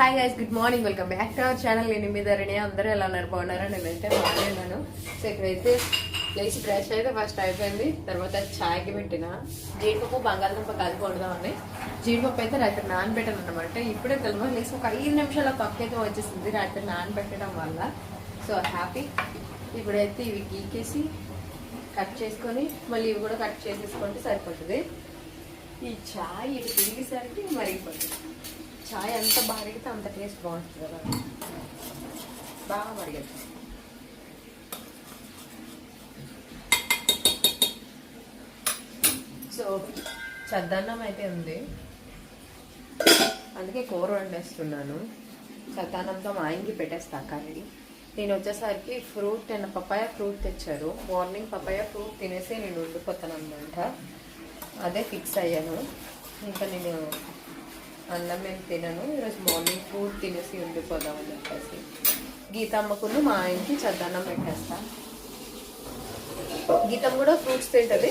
Hi guys good morning welcome back to our channel నేను మీ ధరణి. అందరూ ఎలా ఉన్నారు? బాగున్నారా? నేనైతే బాగున్నాను సో ఇక్కడైతే లేచి ఫ్రెష్ అయితే ఫస్ట్ అయిపోయింది. తర్వాత ఛాయ్కి పెట్టిన. జీడిపప్పు బంగాళదుంప కలిపి వండుదామని జీడిపప్పు అయితే రాత్రి నానబెట్టాను అనమాట ఇప్పుడే తెలియదు లేచి ఒక ఐదు నిమిషాల పక్క అయితే వచ్చేసింది రాత్రి నానబెట్టడం వల్ల. సో హ్యాపీ ఇప్పుడైతే ఇవి గీకేసి కట్ చేసుకొని మళ్ళీ ఇవి కూడా కట్ చేసేసుకుంటే సరిపోతుంది. ఈ చాయ్ ఇటు తిరిగేసరికి మరిగిపోతుంది. చాయ్ ఎంత బాగా అంత టేస్ట్ బాగుంటుంది కదా. బాగా మరిగదు సో చద్దన్నం అయితే ఉంది. అందుకే కూర వండేస్తున్నాను. చద్దన్నంతో మా ఆయనకి పెట్టేస్తా కర్రీ నేను వచ్చేసరికి ఫ్రూట్ అండ్ పపాయ ఫ్రూట్ తెచ్చారు. మార్నింగ్ పపాయ ఫ్రూట్ తినేసి నేను ఉండిపోతాను అనమాట అదే ఫిక్స్ అయ్యాను. ఇంకా నేను అన్నం ఏం తినను. ఈరోజు మార్నింగ్ ఫ్రూట్ తినేసి ఉండిపోదామని చెప్పేసి. గీతమ్మకును మా ఆయనకి చద్దన్నం పెట్టేస్తా. గీతం కూడా ఫ్రూట్స్ తింటుంది.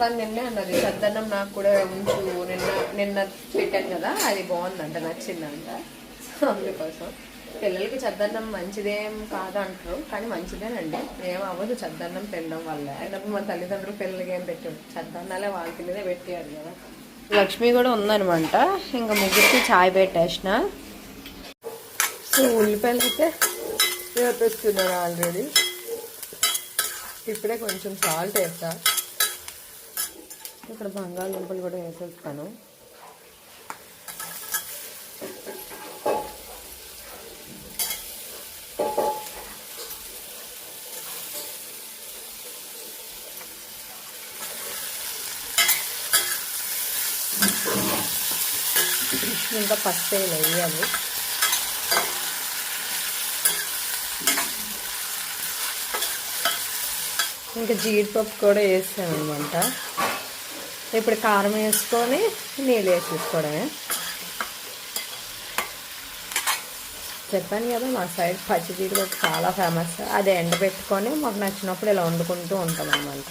తను నిన్నే అన్నది చద్దన్నం నాకు కూడా ఉంచు. నిన్న నిన్న పెట్టాను కదా అది బాగుందంట నచ్చిందంట. అందుకోసం పిల్లలకి చద్దన్నం మంచిదేం కాదంటారు కానీ మంచిదేనండి. ఏం అవ్వదు చద్దన్నం తినడం వల్ల. అయినప్పుడు మన తల్లిదండ్రులు పిల్లలకి ఏం పెట్టారు. చద్దన్నాలే వాళ్ళ తినేదే పెట్టారు కదా. లక్ష్మి కూడా ఉందనమాట ఇంకా ముగ్గురికి చాయ్ పెట్టేసిన. సో ఉల్లిపాయలు అయితే వేపేస్తున్నారు ఆల్రెడీ. ఇప్పుడే కొంచెం సాల్ట్ వేస్తా. ఇక్కడ బంగాళదుంపలు కూడా వేసేస్తాను. ఇంకా పసుపు వేయాలి ఇంకా జీడిపప్పు కూడా వేసామన్నమాట. ఇప్పుడు కారం వేసుకొని నీళ్ళు వేసేసుకోవడమే. చెప్పాను కదా మా సైడ్ పచ్చి జీడిపప్పు చాలా ఫేమస్. అది ఎండబెట్టుకొని మాకు నచ్చినప్పుడు ఇలా వండుకుంటూ ఉంటాం అన్నమాట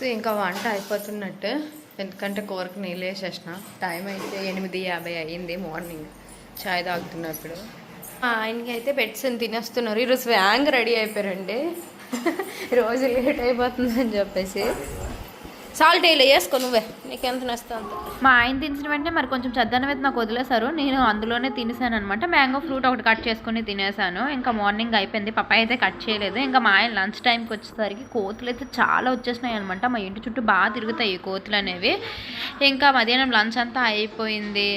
సో ఇంకా వంట అయిపోతున్నట్టు. ఎందుకంటే కూరకు నీళ్ళు వేసేసిన. టైం అయితే ఎనిమిది యాభై అయ్యింది మార్నింగ్ చాయ్ తాగుతున్నప్పుడు. ఆయనకి అయితే పెట్స్ తినేస్తున్నారు. ఈరోజు వ్యాంగ్ రెడీ అయిపోయారండి. రోజు లేట్ అయిపోతుందని చెప్పేసి. సాల్ట్ వేయలే వేసుకో నువ్వే. నీకెంత ఎంత అంత. మా ఆయన తినిసిన వెంటనే మరి కొంచెం చద్దన్నం అయితే నాకు వదిలేశారు నేను అందులోనే తినేసాను అనమాట మ్యాంగో ఫ్రూట్ ఒకటి కట్ చేసుకుని తినేసాను. ఇంకా మార్నింగ్ అయిపోయింది. పప్పాయ అయితే కట్ చేయలేదు. ఇంకా మా ఆయన లంచ్ టైంకి వచ్చేసరికి కోతులు అయితే చాలా వచ్చేసినాయి అనమాట మా ఇంటి చుట్టూ బాగా తిరుగుతాయి ఈ కోతులు అనేవి. ఇంకా మధ్యాహ్నం లంచ్ అంతా అయిపోయింది.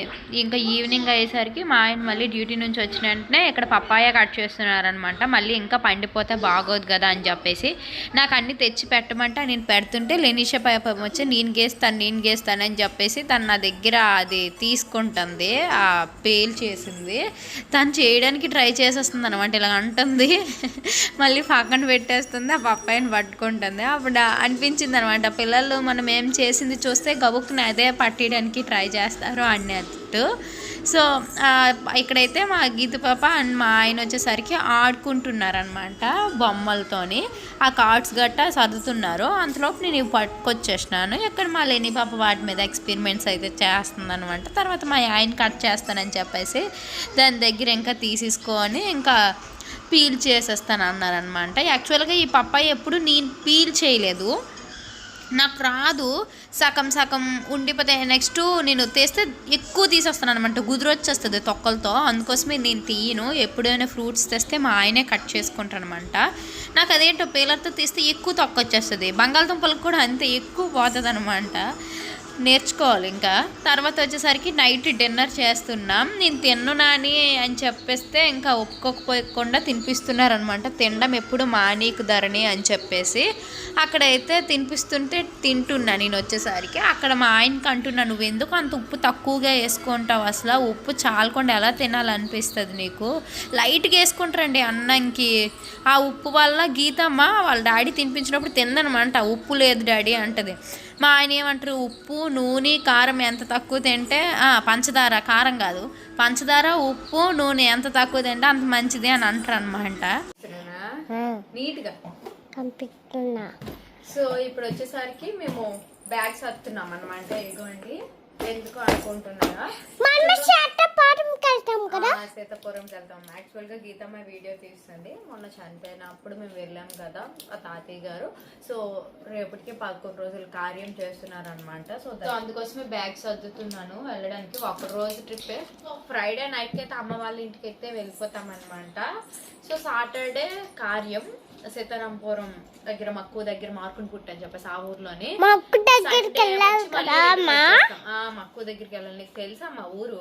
ఇంకా ఈవినింగ్ అయ్యేసరికి మా ఆయన మళ్ళీ డ్యూటీ నుంచి వచ్చిన వెంటనే ఇక్కడ పప్పాయ కట్ చేస్తున్నారనమాట మళ్ళీ ఇంకా పండిపోతే బాగోదు కదా అని చెప్పేసి. నాకు అన్ని తెచ్చి పెట్టమంటే. నేను పెడుతుంటే లేనిష పాపం వచ్చి నేను గేస్తాను నేను గేస్తానని చెప్పేసి తను నా దగ్గర అది తీసుకుంటుంది ఆ పేల్ చేసింది. తను చేయడానికి ట్రై చేసేస్తుంది అనమాట ఇలా అంటుంది. మళ్ళీ పక్కన పెట్టేస్తుంది ఆ పప్పాయిని పట్టుకుంటుంది. అప్పుడు అనిపించింది అనమాట పిల్లలు మనం ఏం చేసింది చూస్తే గబుక్కుని అదే పట్టేయడానికి ట్రై చేస్తారు అన్నట్టు. సో ఇక్కడైతే మా గీత పాప అండ్ మా ఆయన వచ్చేసరికి ఆడుకుంటున్నారనమాట బొమ్మలతోని. ఆ కార్డ్స్ గట్టా సర్దుతున్నారు. అంతలోపు నేను ఇవి పట్టుకొచ్చేసినాను. ఇక్కడ మా లేని పాప వాటి మీద ఎక్స్పెరిమెంట్స్ అయితే చేస్తుందనమాట తర్వాత మా ఆయన కట్ చేస్తానని చెప్పేసి దాని దగ్గర ఇంకా తీసేసుకొని ఇంకా పీల్ చేసేస్తాను అన్నారనమాట యాక్చువల్గా ఈ పప్పాయి ఎప్పుడు నేను పీల్ చేయలేదు. నాకు రాదు. సగం సగం ఉండిపోతే నెక్స్ట్ నేను తెస్తే ఎక్కువ తీసేస్తాను అనమాట గుదురు వచ్చేస్తుంది తొక్కలతో. అందుకోసమే నేను తీయను. ఎప్పుడైనా ఫ్రూట్స్ తెస్తే మా ఆయనే కట్ చేసుకుంటాను అనమాట నాకు అదేంటో పేలర్తో తీస్తే ఎక్కువ తొక్క వచ్చేస్తుంది బంగాళదుంపలకు కూడా అంతే ఎక్కువ పోతుంది అనమాట నేర్చుకోవాలి. ఇంకా తర్వాత వచ్చేసరికి నైట్ డిన్నర్ చేస్తున్నాం. నేను తిన్నునాని అని చెప్పేస్తే ఇంకా ఒప్పుకోకపోకుండా తినిపిస్తున్నారనమాట. తినడం ఎప్పుడు మానీకు ధరణి అని చెప్పేసి అక్కడైతే తినిపిస్తుంటే తింటున్నా నేను వచ్చేసరికి. అక్కడ మా ఆయనకి అంటున్నా నువ్వు ఎందుకు అంత ఉప్పు తక్కువగా వేసుకుంటావు? అసలు ఉప్పు చాలకుండా ఎలా తినాలనిపిస్తుంది నీకు? లైట్గా వేసుకుంటారండి అన్నంకి. ఆ ఉప్పు వల్ల గీతమ్మ వాళ్ళ డాడీ తినిపించినప్పుడు తిందనమాట. ఉప్పు లేదు డాడీ అంటది. మా ఆయన ఏమంటారు? ఉప్పు నూనె కారం ఎంత తక్కువ తింటే ఆ, పంచదార కారం కాదు. పంచదార ఉప్పు నూనె ఎంత తక్కువ తింటే అంత మంచిది అని అంటారు అనమాట నీట్గా? సో ఇప్పుడు వచ్చేసరికి మేము బ్యాగ్ సర్దుతున్నాం అనమాట ఇదిగోండి. ఎందుకు అనుకుంటున్నారా? వెళ్తాం కదా? ఆ, సీతాపురంకి వెళ్తాం. యాక్చువల్గా గీతమ్మ వీడియో తీస్తుంది మొన్న చనిపోయినప్పుడు మేము వెళ్ళాం కదా ఆ తాతయ్య గారు. సో రేపటికి పదకొండు రోజులు కార్యం చేస్తున్నారు అనమాట సో సో అందుకోసమే బ్యాగ్ సర్దుతున్నాను వెళ్ళడానికి. ఒక రోజు ట్రిప్ ఫ్రైడే నైట్కి అయితే అమ్మ వాళ్ళ ఇంటికి అయితే వెళ్ళిపోతాం అనమాట సో సాటర్డే కార్యం. సీతారాంపురం దగ్గర మక్కువ దగ్గర మార్కుని పుట్టని చెప్పేసి ఆ ఊర్లోని. మా అక్క దగ్గరికి వెళ్ళాలి కదా మక్కువ దగ్గరికి వెళ్ళాలి. నీకు తెలుసా మా ఊరు?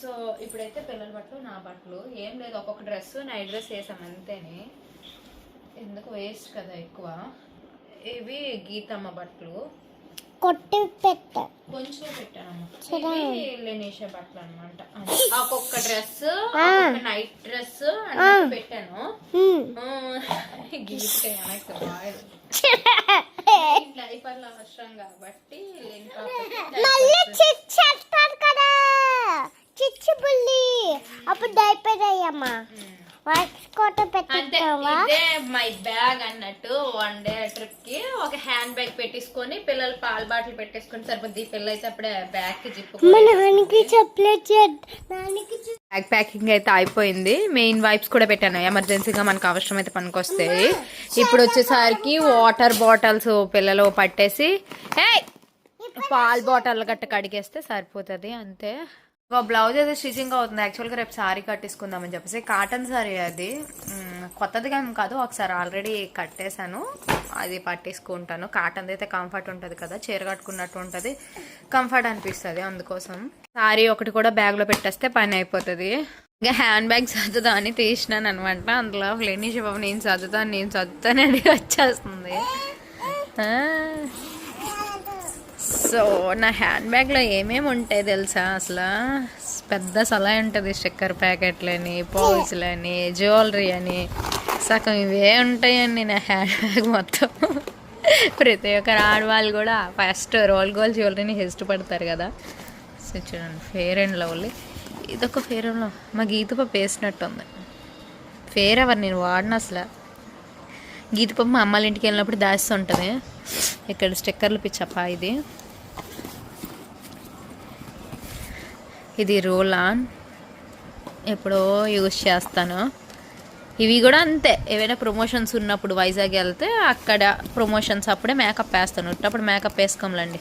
సో ఇప్పుడైతే పిల్లల బట్టలు నా బట్టలు ఏం లేదు. ఒక్కొక్క డ్రెస్ నైట్ డ్రెస్ వేసాం అంతేనే. ఎందుకు వేస్ట్ కదా ఎక్కువ. ఇవి గీతమ్మ బట్టలు. కొట్టి పెట్ట. కొంచెం పెట్టాను. లెనేషా బట్టలు అనమాట ఒక్కొక్క డ్రెస్ నైట్ డ్రెస్ పెట్టాను. గీత డైపర్లు అవసరం కాబట్టి మళ్ళీ కదా. చిచ్చి బుల్లి. అప్పుడు డైపర్ అయ్యమ్మా వాటి కోట పెట్టుకోవా ఇదే మై బ్యాగ్ అన్నట్టు వన్ డే ట్రిప్కి ఒక హ్యాండ్ బ్యాగ్ పెట్టేసుకొని పిల్లలు పాల బాటిల్ పెట్టేసుకొని సరిపోద్ది. ఈ పిల్ల అయితే అప్పుడే బ్యాగ్కి జిప్పు మా నాన్నకి చెప్- బ్యాగ్ ప్యాకింగ్ అయితే అయిపోయింది. మెయిన్ వైప్స్ కూడా పెట్టాను. ఎమర్జెన్సీగా మనకు అవసరం అయితే పనికొస్తాయి ఇప్పుడు వచ్చేసరికి వాటర్ బాటిల్స్ పిల్లలు పట్టేసి ఏయ్! పాల బాటిల్ గట్ట కడిగేస్తే సరిపోతుంది అంతే. ఒక బ్లౌజ్ అయితే స్టిచింగ్ అవుతుంది. యాక్చువల్గా రేపు సారీ కట్టేసుకుందామని చెప్పేసి. కాటన్ సారీ అది. కొత్తదిగా ఏం కాదు. ఒకసారి ఆల్రెడీ కట్టేశాను. అది పట్టేసుకుంటాను. కాటన్ అయితే కంఫర్ట్ ఉంటుంది కదా. చీర కట్టుకున్నట్టు ఉంటుంది. కంఫర్ట్ అనిపిస్తుంది అందుకోసం. సారీ ఒకటి కూడా బ్యాగ్లో పెట్టేస్తే పని అయిపోతుంది. ఇంకా హ్యాండ్ బ్యాగ్ చదువుతా అని తీసినాను అనమాట అందులో లేని బాబు నేను చదువుతాను నేను చదువుతానని వచ్చేస్తుంది. సో నా హ్యాండ్ బ్యాగ్లో ఏమేమి ఉంటాయి తెలుసా అసలు? పెద్ద సలా ఉంటుంది స్టిక్కర్ ప్యాకెట్లని పౌచ్లని జ్యువెలరీ అని. సగం ఇవే ఉంటాయండి నా హ్యాండ్ బ్యాగ్ మొత్తం. ప్రతి ఒక్కరు ఆడవాళ్ళు కూడా ఫస్ట్ రోల్ గోల్ జ్యువెలరీని ఇష్టపడతారు కదా. సో చూడండి ఫేర్ అండ్ లవ్లీ. ఇదొక ఫేర్ అండ్ లవ్ మా గీతపప్పు వేసినట్టు ఉంది. ఫేర్ ఎవరు నేను వాడిన అసలు. గీతపప్పు మా అమ్మాళ్ళ ఇంటికి వెళ్ళినప్పుడు దాస్తుంటుంది ఇక్కడ స్టిక్కర్లు పిచ్చప్ప ఇది. ఇది రోల్. ఆన్ ఎప్పుడో యూస్ చేస్తాను. ఇవి కూడా అంతే. ఏవైనా ప్రమోషన్స్ ఉన్నప్పుడు వైజాగ్ వెళ్తే అక్కడ ప్రమోషన్స్ అప్పుడే మేకప్ వేస్తాను. ఉట్టప్పుడు మేకప్ వేసుకోంలేండి.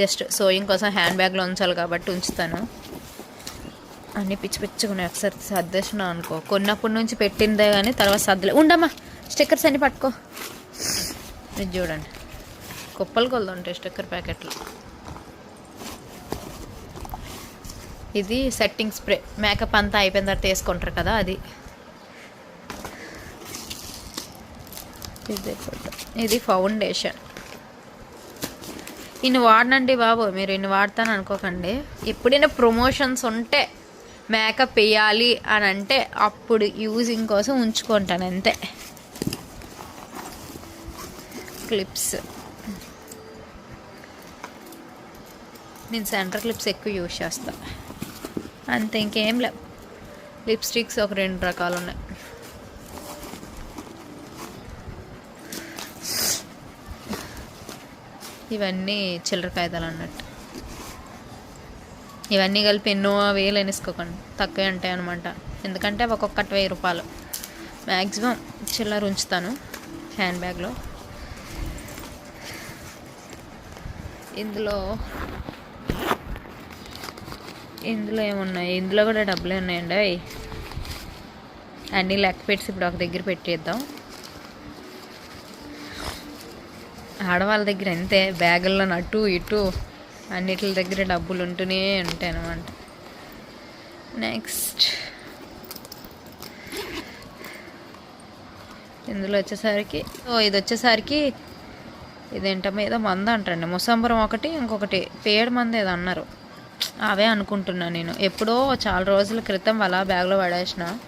జస్ట్ సోయింగ్ కోసం హ్యాండ్ బ్యాగ్లో ఉంచాలి కాబట్టి ఉంచుతాను. అన్నీ పిచ్చి పిచ్చుకున్నాయి ఒకసారి సర్దేసిన అనుకో. కొన్నప్పటి నుంచి పెట్టిందే కానీ తర్వాత సర్దలే. ఉండమ్మా స్టిక్కర్స్ అన్నీ పట్టుకో. ఇది చూడండి. కుప్పలు కొలది ఉంటాయి స్టిక్కర్ ప్యాకెట్లు. ఇది సెట్టింగ్ స్ప్రే మేకప్ అంతా అయిపోయిన తర్వాత వేసుకుంటారు కదా అది. ఇది ఫోటో. ఇది ఫౌండేషన్ ఇన్ని వాడనండి బాబు మీరు ఇన్ని వాడతాను అనుకోకండి. ఎప్పుడైనా ప్రమోషన్స్ ఉంటే మేకప్ వేయాలి అని అంటే అప్పుడు యూజింగ్ కోసం ఉంచుకుంటాను అంతే. క్లిప్స్ నేను సెంటర్ క్లిప్స్ ఎక్కువ యూజ్ చేస్తా. అంతే ఇంకేం లేవు లిప్స్టిక్స్ ఒక రెండు రకాలు ఉన్నాయి ఇవన్నీ చిల్లర కాగితాలు అన్నట్టు. ఇవన్నీ కలిపి ఎన్నో వేలు అనేసుకోకండి. తక్కువే ఉంటాయి అనమాట ఎందుకంటే ఒక్కొక్కటి వెయ్యి రూపాయలు. మ్యాక్సిమం చిల్లర ఉంచుతాను హ్యాండ్ బ్యాగ్లో. ఇందులో ఇందులో ఏమున్నాయి? ఇందులో కూడా డబ్బులు ఉన్నాయండి. అవి అన్నీ లెక్క పెట్టి ఇప్పుడు ఒక దగ్గర పెట్టేద్దాం. ఆడవాళ్ళ దగ్గర అంతే. బ్యాగుల్లో అటు ఇటు అన్నిటి దగ్గర డబ్బులు ఉంటూనే ఉంటాయి అన్నమాట. నెక్స్ట్. ఇందులో వచ్చేసరికి ఓ ఇది వచ్చేసరికి ఇదేంటమ్మా? ఏదో మంద అంటండి ముసంబరం ఒకటి ఇంకొకటి. పేడ మంది ఏదో అన్నారు. అవే అనుకుంటున్నాను నేను. ఎప్పుడో చాలా రోజుల క్రితం అలా బ్యాగ్లో పడేసిన.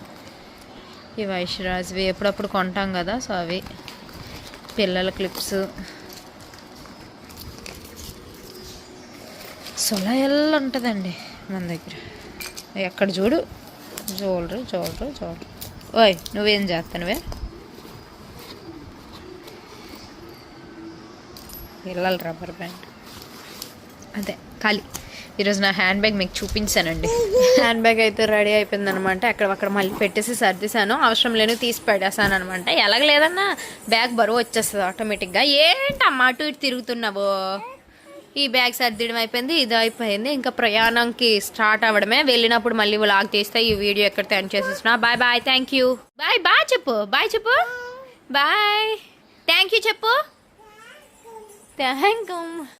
ఈ వైశ్యరాజ్వి ఎప్పుడప్పుడు కొంటాం కదా సో అవి. పిల్లల క్లిప్స్. సొలయల్ ఉంటుందండి మన దగ్గర. ఎక్కడ చూడు. జ్యువెలరీ జ్యువెలరీ జ్యువెలరీ ఓయ్ నువ్వేం చేస్తానువే పిల్లలు రబ్బర్ బ్యాండ్ అదే ఖాళీ. ఈరోజు నా హ్యాండ్ బ్యాగ్ మీకు చూపించానండి. హ్యాండ్ బ్యాగ్ అయితే రెడీ అయిపోయింది అనమాట అక్కడ అక్కడ మళ్ళీ పెట్టేసి సర్దిశాను. అవసరం లేని తీసి పడేసాను అనమాట ఎలాగ లేదన్నా బ్యాగ్ బరువు వచ్చేస్తుంది ఆటోమేటిక్గా ఏంటమ్మా అటు ఇటు తిరుగుతున్నావు? ఈ బ్యాగ్ సర్దియడం అయిపోయింది ఇది అయిపోయింది. ఇంకా ప్రయాణంకి స్టార్ట్ అవ్వడమే. వెళ్ళినప్పుడు మళ్ళీ లాగ్ చేస్తే ఈ వీడియో ఎక్కడ టెన్ చేసేసిన bye bye thank you bye bye చెప్పు. బాయ్ చెప్పు. బాయ్ థ్యాంక్ యూ చెప్పు. థ్యాంక్